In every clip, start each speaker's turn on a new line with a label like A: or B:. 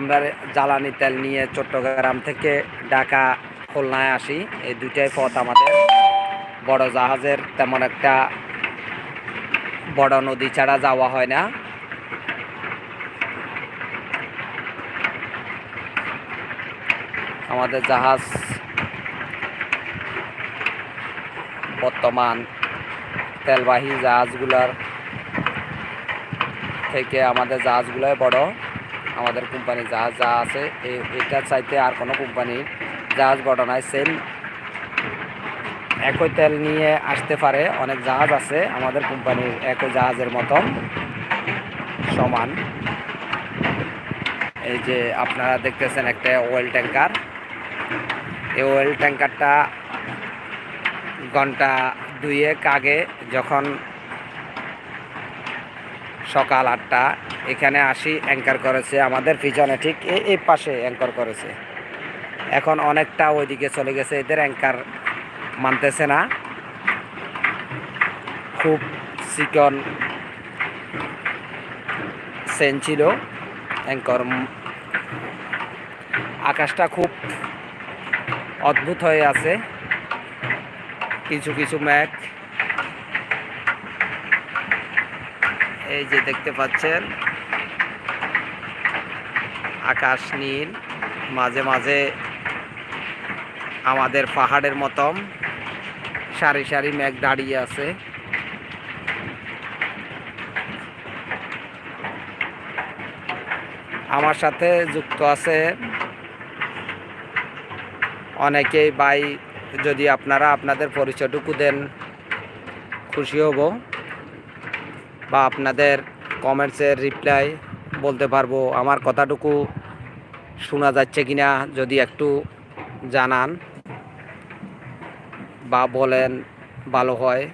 A: আমরা জ্বালানি তেল নিয়ে চট্টগ্রাম থেকে ঢাকা খুলনায় আসি। এই দুইটাই পথ আমাদের। বড় জাহাজের তেমন একটা বড় নদী ছাড়া যাওয়া হয় না। আমাদের জাহাজ বর্তমান তেলবাহী জাহাজগুলোর থেকে আমাদের জাহাজগুলোই বড়। আমাদের কোম্পানি জাহাজ যা আছে, এ- এটার চাইতে আর কোনো কোম্পানির জাহাজ বড় নয় সেম একই তেল নিয়ে আসতে পারে। অনেক জাহাজ আছে আমাদের কোম্পানির একই জাহাজের মতন সমান। এই যে আপনারা দেখতেছেন একটা ওয়েল ট্যাঙ্কার এই ওয়েল ট্যাঙ্কারটা ঘণ্টা দুয়েক আগে যখন সকাল আটটা এখানে আসি অ্যাঙ্কার করেছে আমাদের পিছনে, ঠিক এই পাশে অ্যাঙ্কার করেছে। এখন অনেকটা ওইদিকে চলে গেছে, এদের অ্যাঙ্কার মানতেছে না। খুব চিকন সেন ছিল অ্যাঙ্কর আকাশটা খুব অদ্ভুত হয়ে আছে। কিছু কিছু ম্যাঘ এই যে দেখতে পাচ্ছেন আকাশ নীল, মাঝে মাঝে আমাদের পাহাড়ের মতন সারি সারি মেঘ দাঁড়িয়ে আছে। আমার সাথে যুক্ত আছে অনেকেই, ভাই, যদি আপনারা আপনাদের পরিচয়টুকু দেন, খুশি হব বা আপনাদের কমেন্টসের রিপ্লাই বলতে পারব। আমার কথাটুকু শোনা যাচ্ছে কিনা যদি একটু জানান বা বলেন, ভালো হয়।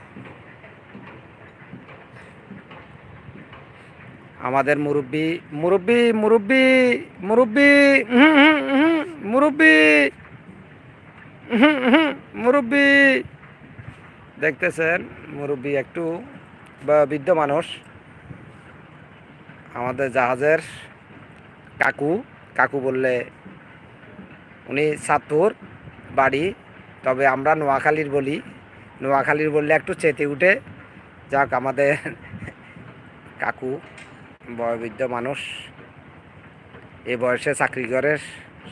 A: আমাদের মুরব্বি মুরব্বি মুরব্বি মুরব্বি মুরব্বি মুরব্বি। দেখতেছেন, মুরব্বি একটু বৃদ্ধ মানুষ। আমাদের জাহাজের কাকু। কাকু বললে, উনি সাতপুর বাড়ি, তবে আমরা নোয়াখালীর বলি। নোয়াখালীর বললে, একটু চেতে উঠে যাক আমাদের কাকু, বয়োবৃদ্ধ মানুষ। এ বয়সে চাকরি করে,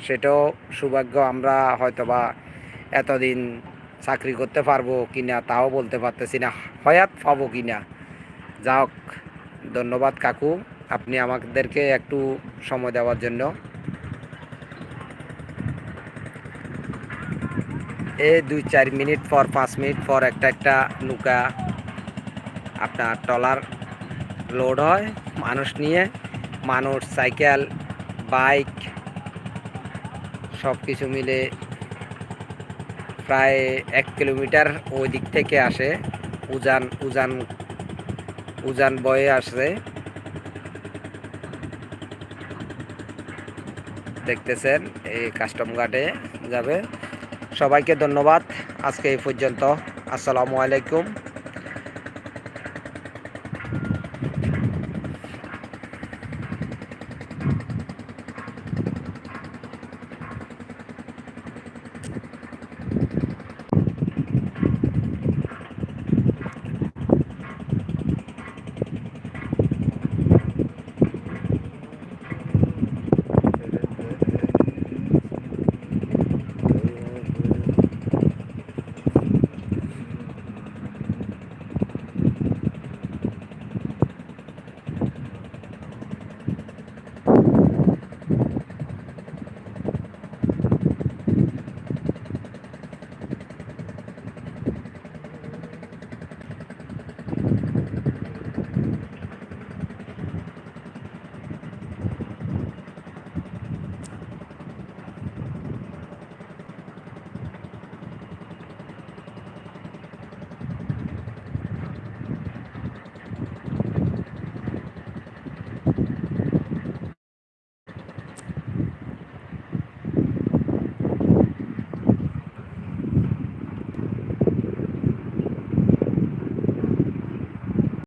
A: সেটাও সৌভাগ্য, আমরা হয়তোবা এতদিন চাকরি করতে পারব কিনা তাও বলতে পারতেছি না। হয়াত পাবো কি না যাক ধন্যবাদ কাকু, আপনি আমাদেরকে একটু সময় দেওয়ার জন্য। এই দুই চার মিনিট পর, পাঁচ মিনিট পর একটা একটা নৌকা আপনার ট্রলার লোড হয়। মানুষ নিয়ে, মানুষ সাইকেল, বাইক সব কিছু মিলে প্রায় এক কিলোমিটার ওই দিক থেকে আসে। উজান উজান উজান বয়ে আসে। দেখতেছেন, এই কাস্টম গার্ডে যাবে। সবাইকে ধন্যবাদ। আজকে এই পর্যন্ত। আসসালামু আলাইকুম।